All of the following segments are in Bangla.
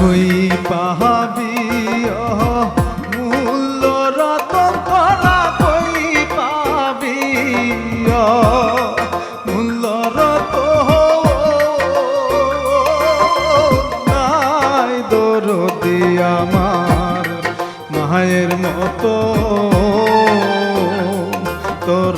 কই পাহাবি মূল্য রতন করা কই পাবি? মূল্য রত নাই দরদি আমার, মায়ের মতো। তোরা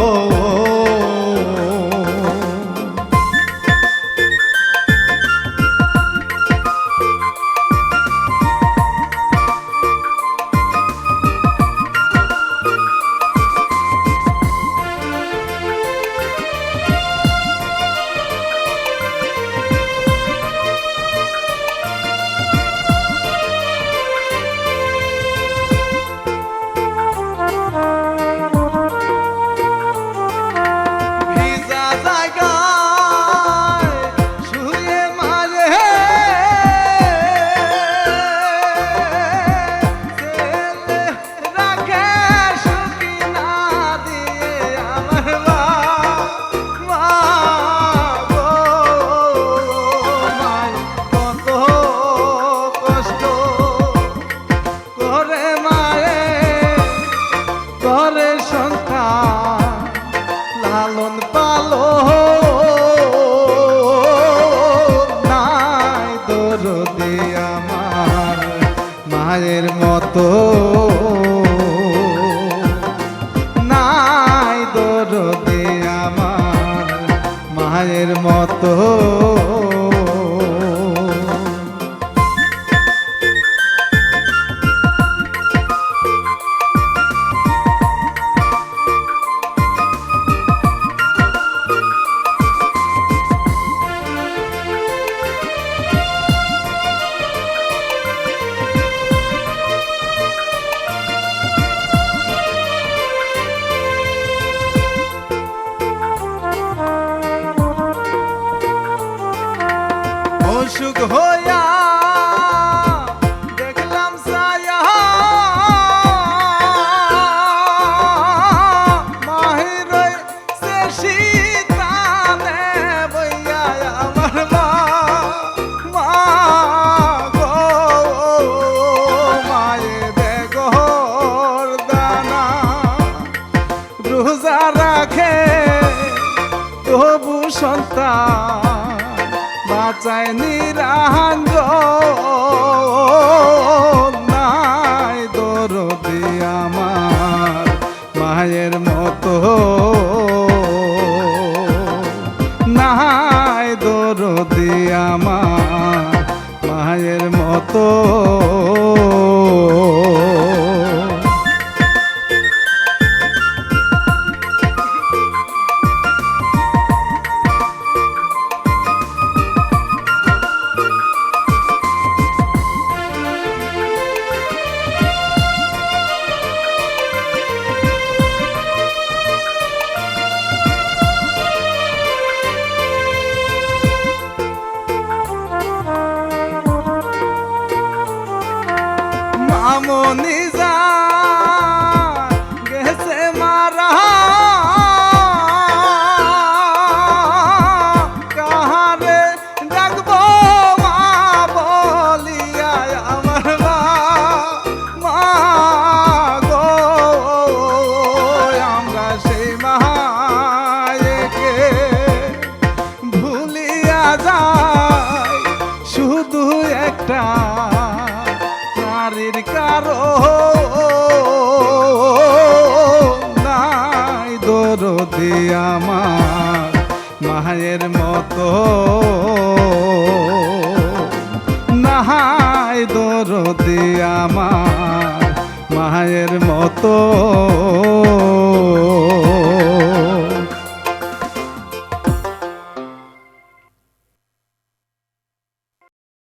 মায়ের মতো। নাই দরদে আমার মায়ের মতো। অসুখ হইয়া দেখলাম সায়া। মাহির সে শীতানে বইয়া আমার মা। রোজা রাখে তবু সন্তান বাঁচায় নিরাহাঙ্গ। নাই মায়ের মতো একটা নারীর কারও নাই দরদি আমার মায়ের মতো নাহাই দরদি আমার মায়ের মতো